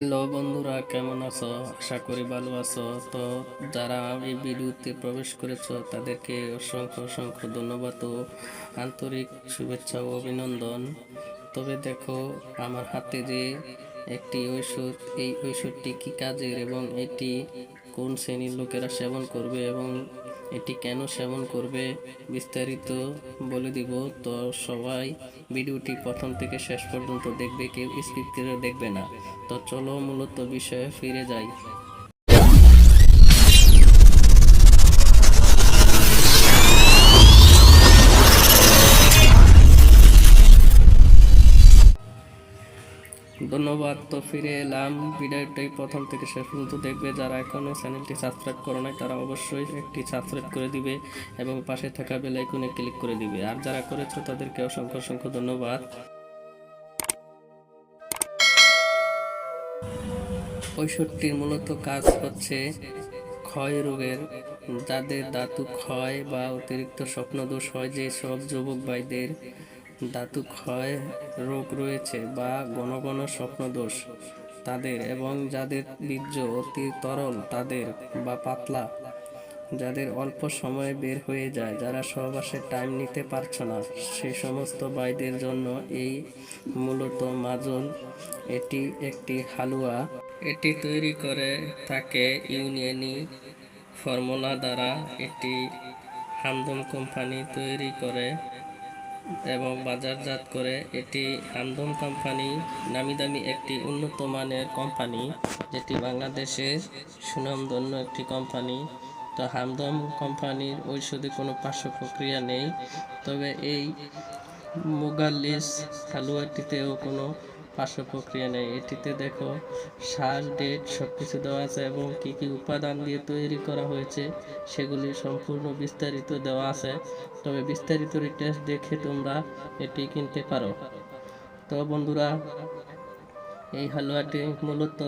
Hello বন্ধুরা, কেমন আছো? আশা করি ভালো আছো। তো যারা এই ভিডিওতে প্রবেশ করেছ, তাদেরকে অসংখ্য অসংখ্য ধন্যবাদ ও আন্তরিক শুভেচ্ছা ও অভিনন্দন। তবে দেখো, আমার হাতে যে একটি ঔষধ, এই ঔষধটি কি কাজের এবং এটি কোন শ্রেণির লোকেরা সেবন করবে এবং এটি কেন সেবন করবে বিস্তারিত বলে দিব। তো সবাই ভিডিওটি প্রথম থেকে শেষ পর্যন্ত দেখবে, কেউ স্কিপ করে দেখবে না। তো চলো মূলত বিষয়ে ফিরে যাই। ধন্যবাদ। তো ফিরে এলাম। ভিডিওটি প্রথম থেকে শেষ পর্যন্ত দেখবে। যারা এখনও চ্যানেলটি সাবস্ক্রাইব করে নাই, তারা অবশ্যই একটি সাবস্ক্রাইব করে দিবে এবং পাশে থাকা বেল আইকনে ক্লিক করে দিবে। আর যারা করেছ, তাদেরকে অসংখ্য অসংখ্য ধন্যবাদ। ঔষধটির মূলত কাজ হচ্ছে ক্ষয় রোগের, যাদের ধাতু ক্ষয় বা অতিরিক্ত স্বপ্নদোষ হয়, যে সব যুবক ভাইদের ধাতু ক্ষয় রোগ রয়েছে বা ঘন ঘন স্বপ্নদোষ। তাদের এবং যাদের বীর্য অতি তরল, তাদের বা পাতলা, যাদের অল্প সময়ে বের হয়ে যায়, যারা সহবাসে টাইম নিতে পারছে না সেই সমস্ত ভাইদের জন্য এই মূলত মাজন এটি একটি হালুয়া। এটি তৈরি করে থাকে ইউনিয়নি ফর্মুলা দ্বারা। এটি হামদম কোম্পানি তৈরি করে। এবং বাজারজাত করে এটি আন্দম কোম্পানি নামি দামি একটি উন্নত মানের কোম্পানি, যেটি বাংলাদেশের সুনামধন্য একটি কোম্পানি। তো হামদম কোম্পানির ঔষধে কোনো পার্শ্ব প্রক্রিয়া নেই, তবে এই মুগাল্লিস হালুয়াটিতেও কোনো পার্শ্ব প্রক্রিয়া নেই। এটিতে দেখো, সার, ডেট সব কিছু দেওয়া আছে এবং কি কি উপাদান দিয়ে তৈরি করা হয়েছে সেগুলি সম্পূর্ণ বিস্তারিত দেওয়া আছে। তবে বিস্তারিত টেস্ট দেখে তোমরা এটি কিনতে পারো। তো বন্ধুরা, এই হালুয়াটি মূলত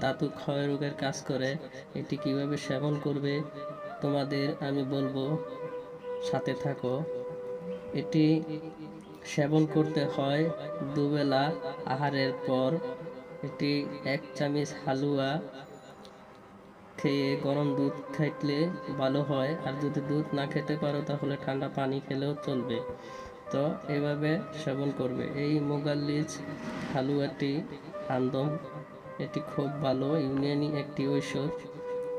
ধাতু ক্ষয় রোগের কাজ করে। এটি কীভাবে সেবন করবে তোমাদের আমি বলব, সাথে থাকো। এটি সেবন করতে হয় দুবেলা আহারের পর। এটি এক চামচ হালুয়া খেয়ে গরম দুধ খাইলে ভালো হয়। আর যদি দুধ না খেতে পারো, তাহলে ঠান্ডা পানি খেলেও চলবে। তো এভাবে সেবন করবে। এই মোগাল্লিজ হালুয়াটি আন্দম। এটি খুব ভালো ইউনিয়নি একটি ঔষধ।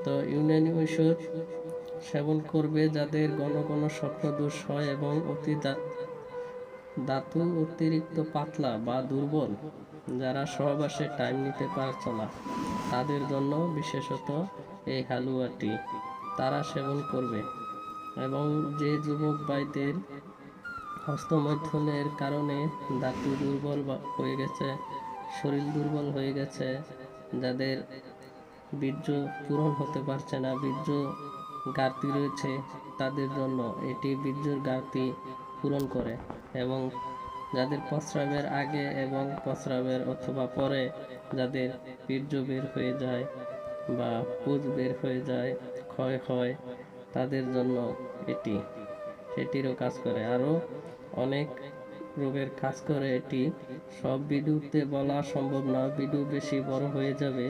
তো ইউনানি ঔষধ সেবন করবে যাদের ঘন ঘন স্বপ্ন দোষ হয় এবং অতি ধাতু অতিরিক্ত পাতলা বা দুর্বল, যারা সহবাসে টাইম নিতে পারছে না। তাদের জন্য বিশেষত এই হালুয়াটি তারা সেবন করবে এবং যে যুবক ভাইদের হস্তমৈথুনের কারণে ধাতু দুর্বল হয়ে গেছে, শরীর দুর্বল হয়ে গেছে, যাদের বীর্য পূরণ হতে পারছে না, বীর্য ঘাটতি রয়েছে, তাদের জন্য এটি বীর্যর ঘাটতি পূরণ করে। এবং যাদের প্রস্রাবের আগে এবং প্রস্রাবের অথবা পরে যাদের বীর্য বের হয়ে যায় বা পুজ বের হয়ে যায়, ক্ষয় হয়, তাদের জন্য এটি, সেটিরও কাজ করে। আরও অনেক রোগের কাজ করে এটি। সব ভিডিওতে বলা সম্ভব না ভিডিও বেশি বড় হয়ে যাবে।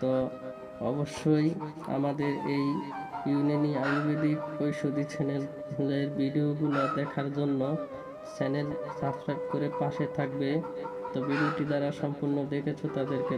তো অবশ্যই আমাদের এই ইউনানি আয়ুর্বেদিক ঔষধি চ্যানেলের ভিডিওগুলো দেখার জন্য চ্যানেল সাবস্ক্রাইব করে পাশে থাকবে। তো ভিডিওটি যারা সম্পূর্ণ দেখেছ তাদেরকে